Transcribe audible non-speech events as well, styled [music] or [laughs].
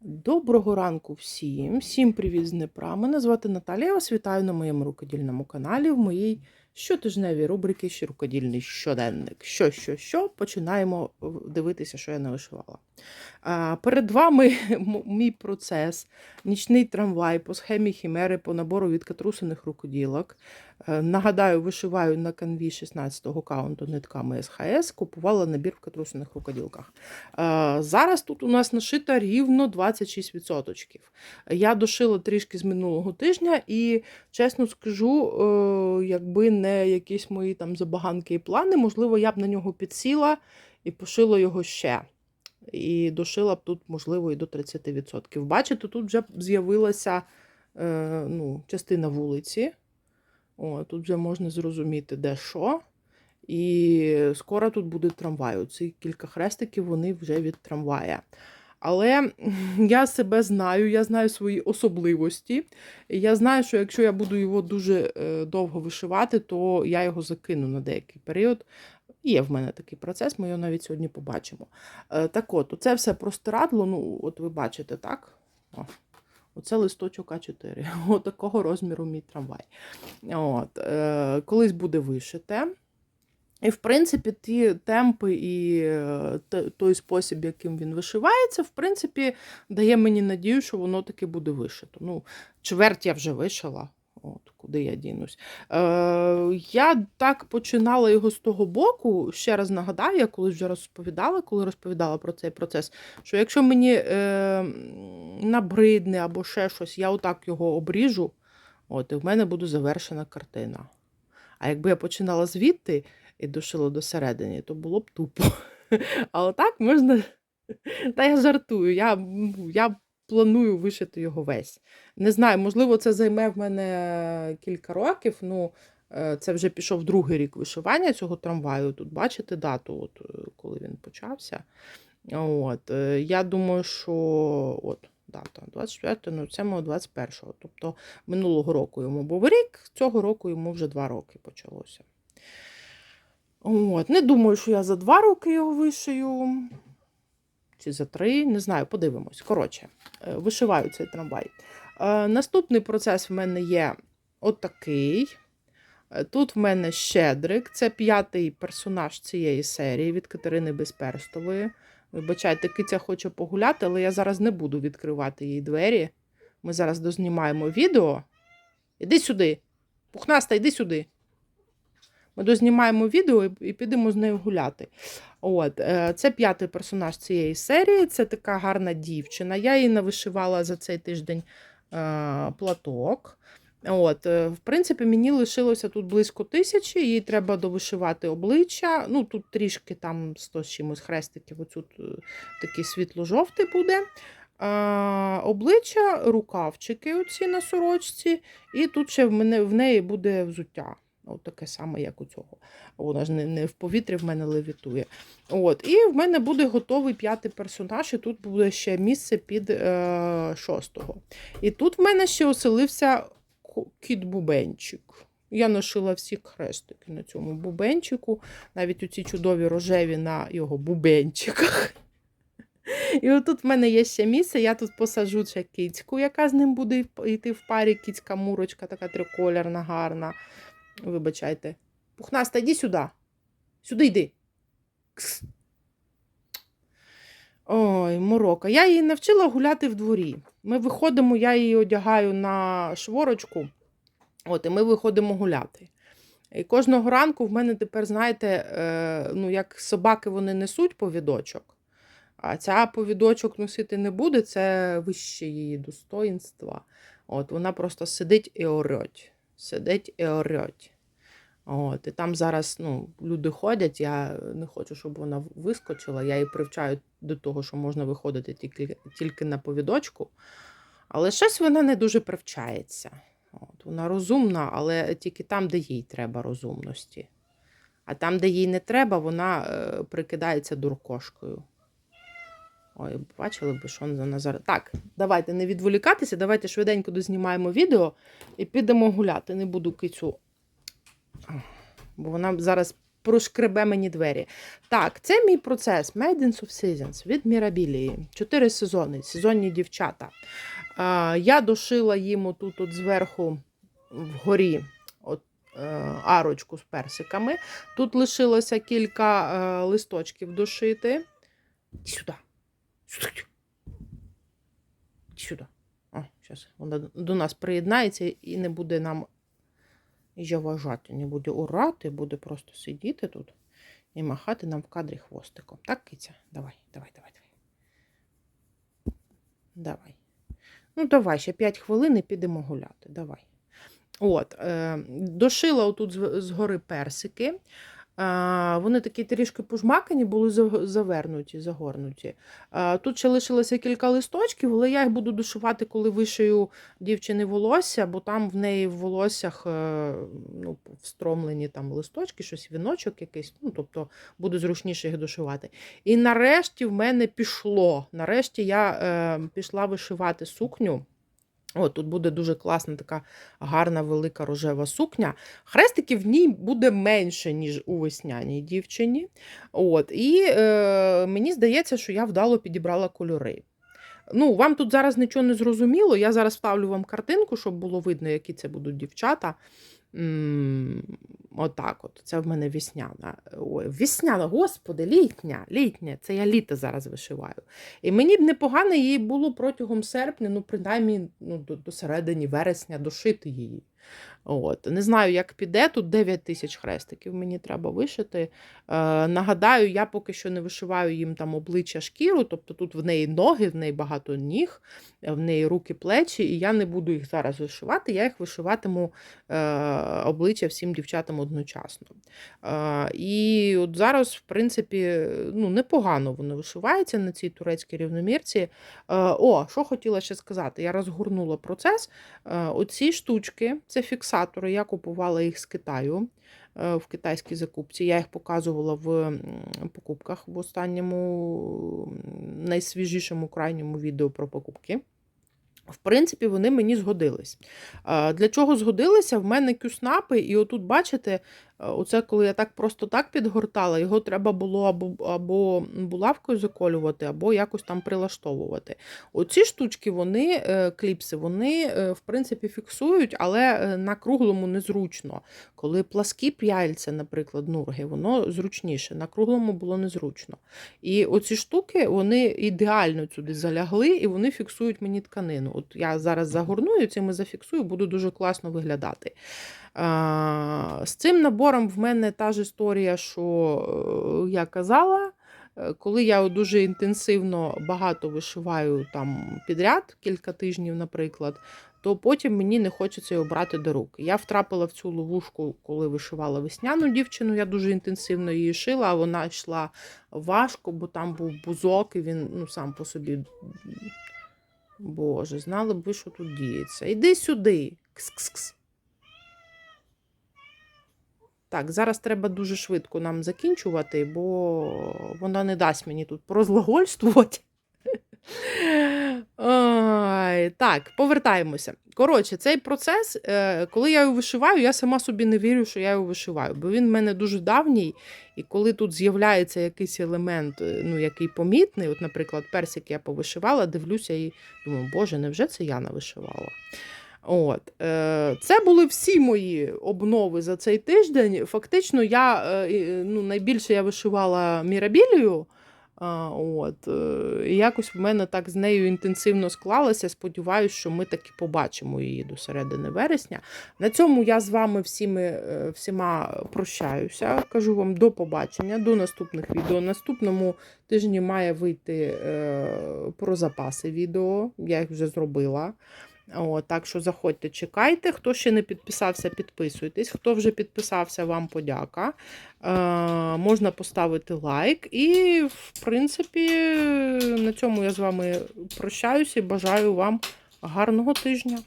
Доброго ранку всім! Всім привіт з Дніпра. Мене звати Наталія. Я вас вітаю на моєму рукодільному каналі в моїй щотижневій рубрики «Ще рукодільний щоденник. Що, що, що, починаємо е, дивитися, що я не вишивала. Перед вами [laughs] мій процес, нічний трамвай по схемі хімери по набору від катрусиних рукоділок. Е, Нагадаю, вишиваю на канві 16-го каунту нитками СХС, купувала набір в катрусиних рукоділках. Е, Зараз тут у нас нашито рівно 26%. Я дошила трішки з минулого тижня, і чесно скажу, е, якби не якісь мої там забаганки і плани, можливо, я б на нього підсіла і пошила його ще. І дошила б тут, можливо, і до 30%. Бачите, тут вже з'явилася ну, частина вулиці. О, тут вже можна зрозуміти, де що. І скоро тут буде трамвай. Оці кілька хрестиків вони вже від трамвая. Але [laughs] я себе знаю, я знаю свої особливості. Я знаю, що якщо я буду його дуже е, довго вишивати, то я його закину на деякий період. Є в мене такий процес, ми його навіть сьогодні побачимо. Е, Так от, це все простирадло, ну, от ви бачите, так? О, Оце листочок А4. [laughs] От такого розміру мій трамвай. От, е, колись буде вишите. І, в принципі, ті темпи і е, той спосіб, яким він вишивається, в принципі, дає мені надію, що воно таки буде вишито. Ну, чверть я вже вишила. От, куди я дінусь. Е, я так починала його з того боку. Ще раз нагадаю, я колись вже розповідала, коли розповідала про цей процес, що якщо мені е, набридне або ще щось, я отак його обріжу, от, і в мене буде завершена картина. А якби я починала звідти і дошила до середини, то було б тупо. [laughs] А отак можна. Та я жартую, я, я планую вишити його весь. Не знаю, можливо, це займе в мене кілька років. Ну, е, це вже пішов другий рік вишивання цього трамваю. Тут бачите дату, от, е, коли він почався. От, е, я думаю, що от дата 24, ну це мого 21-го. Тобто минулого року йому був рік, цього року йому вже два роки почалося. От, не думаю, що я за два роки його вишию. Чи за три, не знаю, подивимось. Коротше, е, вишиваю цей трамвай. Е, Наступний процес в мене є отакий. Е, Тут в мене щедрик, це п'ятий персонаж цієї серії від Катерини Безперстової. Вибачайте, киця хоче погуляти, але я зараз не буду відкривати їй двері. Ми зараз дознімаємо відео. Іди сюди. Пухнаста, йди сюди. Ми дознімаємо відео і, підемо з нею гуляти. От, е, це п'ятий персонаж цієї серії. Це така гарна дівчина. Я їй навишивала за цей тиждень е, платок. От, е, в принципі, мені лишилося тут близько тисячі, їй треба довишивати обличчя. Ну, тут трішки там 100 з чимось хрестиків, оцю такий світло-жовтий буде. Обличчя, рукавчики оці на сорочці, і тут ще в, мене, в неї буде взуття. От таке саме, як у цього. Вона ж не, не в повітрі в мене левітує. От. І в мене буде готовий п'ятий персонаж, і тут буде ще місце під е, шостого. І тут в мене ще оселився кіт Бубенчик. Я нашила всі хрестики на цьому бубенчику, навіть оці чудові рожеві на його бубенчиках. І отут в мене є ще місце, я тут посаджу ще кицьку, яка з ним буде йти в парі. Кицька мурочка, така триколірна, гарна. Вибачайте. Пухнаста, йди сюди. Сюди йди. Кс. Ой, морока. Я її навчила гуляти в дворі. Ми виходимо, я її одягаю на шворочку. От, і ми виходимо гуляти. І кожного ранку в мене тепер, знаєте, е, ну, як собаки вони несуть повідочок, а ця повідочок носити не буде, це вище її достоїнства. От, вона просто сидить і орють. Сидить і орють. От, і там зараз ну, люди ходять, я не хочу, щоб вона вискочила. Я її привчаю до того, що можна виходити тільки, тільки на повідочку. Але щось вона не дуже привчається. От, вона розумна, але тільки там, де їй треба розумності. А там, де їй не треба, вона е, прикидається дуркошкою. Ой, бачили б, що вона зараз. Так, давайте не відволікатися, давайте швиденько дознімаємо відео і підемо гуляти. Не буду кицю. Бо вона зараз прошкребе мені двері. Так, це мій процес Maidens of Seasons від Mirabilia. Чотири сезони, сезонні дівчата. Я дошила їм отут от зверху вгорі от, е, арочку з персиками. Тут лишилося кілька е, листочків дошити. Сюди. Сюди. О, зараз вона до нас приєднається і не буде нам заважати, не буде орати, буде просто сидіти тут і махати нам в кадрі хвостиком. Так, киця? Давай, давай, давай, давай. Давай. Ну, давай, ще 5 хвилин і підемо гуляти. Давай. От, е, дошила отут згори персики. Вони такі трішки пожмакані, були завернуті, загорнуті. Тут ще лишилося кілька листочків, але я їх буду дошивати, коли вишию дівчини волосся, бо там в неї в волоссях е, ну, встромлені там листочки, щось віночок якийсь, ну, тобто буде зручніше їх дошивати. І нарешті в мене пішло. Нарешті я е, пішла вишивати сукню. О, тут буде дуже класна така гарна велика рожева сукня. Хрестиків в ній буде менше, ніж у весняній дівчині. От, і е, мені здається, що я вдало підібрала кольори. Ну, вам тут зараз нічого не зрозуміло. Я зараз ставлю вам картинку, щоб було видно, які це будуть дівчата. Отак от. Це в мене вісняна. Ой, вісняна, господи, літня, літня. Це я літо зараз вишиваю. І мені б непогано її було протягом серпня, ну, принаймні ну, до, до середини вересня дошити її. От. Не знаю, як піде. Тут 9 тисяч хрестиків мені треба вишити. Е, нагадаю, я поки що не вишиваю їм там обличчя шкіру, тобто тут в неї ноги, в неї багато ніг, е, в неї руки, плечі, і я не буду їх зараз вишивати, я їх вишиватиму е, обличчя всім дівчатам одночасно. Е, і от зараз, в принципі, ну, непогано воно вишивається на цій турецькій рівномірці. Е, о, що хотіла ще сказати, я розгорнула процес. Е, Оці штучки, це фіксатори, я купувала їх з Китаю е, в китайській закупці. Я їх показувала в покупках в останньому найсвіжішому крайньому відео про покупки. В принципі, вони мені згодились. Е, Для чого згодилися? В мене кюснапи, і отут, бачите, оце коли я так просто так підгортала, його треба було або, або булавкою заколювати, або якось там прилаштовувати. Оці штучки, вони, е, кліпси, вони, е, в принципі, фіксують, але е, на круглому незручно. Коли пласкі п'яльця, наприклад, нурги, воно зручніше. На круглому було незручно. І оці штуки вони ідеально сюди залягли і вони фіксують мені тканину. От я зараз загорную, цим і зафіксую, буду дуже класно виглядати. З цим набором в мене та ж історія, що е, я казала. Е, Коли я дуже інтенсивно багато вишиваю там підряд, кілька тижнів, наприклад, то потім мені не хочеться його брати до рук. Я втрапила в цю ловушку, коли вишивала весняну дівчину. Я дуже інтенсивно її шила, а вона йшла важко, бо там був бузок, і він ну, сам по собі. Боже, знали б ви, що тут діється. Іди сюди. Кс-кс-кс. Так, зараз треба дуже швидко нам закінчувати, бо вона не дасть мені тут порозлагольствувати. [laughs] Ой, так, повертаємося. Коротше, цей процес, е, коли я його вишиваю, я сама собі не вірю, що я його вишиваю, бо він в мене дуже давній, і коли тут з'являється якийсь елемент, е, ну, який помітний, от, наприклад, персик я повишивала, дивлюся і думаю, боже, невже це я навишивала? От, е, це були всі мої обнови за цей тиждень. Фактично, я е, ну, найбільше я вишивала мірабілію. От, е, і якось в мене так з нею інтенсивно склалося. Сподіваюсь, що ми таки побачимо її до середини вересня. На цьому я з вами всіми, е, всіма прощаюся. Кажу вам до побачення, до наступних відео. Наступному тижні має вийти е, про запаси відео. Я їх вже зробила. О, так що заходьте, чекайте. Хто ще не підписався, підписуйтесь. Хто вже підписався, вам подяка. Е, можна поставити лайк. І, в принципі, на цьому я з вами прощаюся і бажаю вам гарного тижня.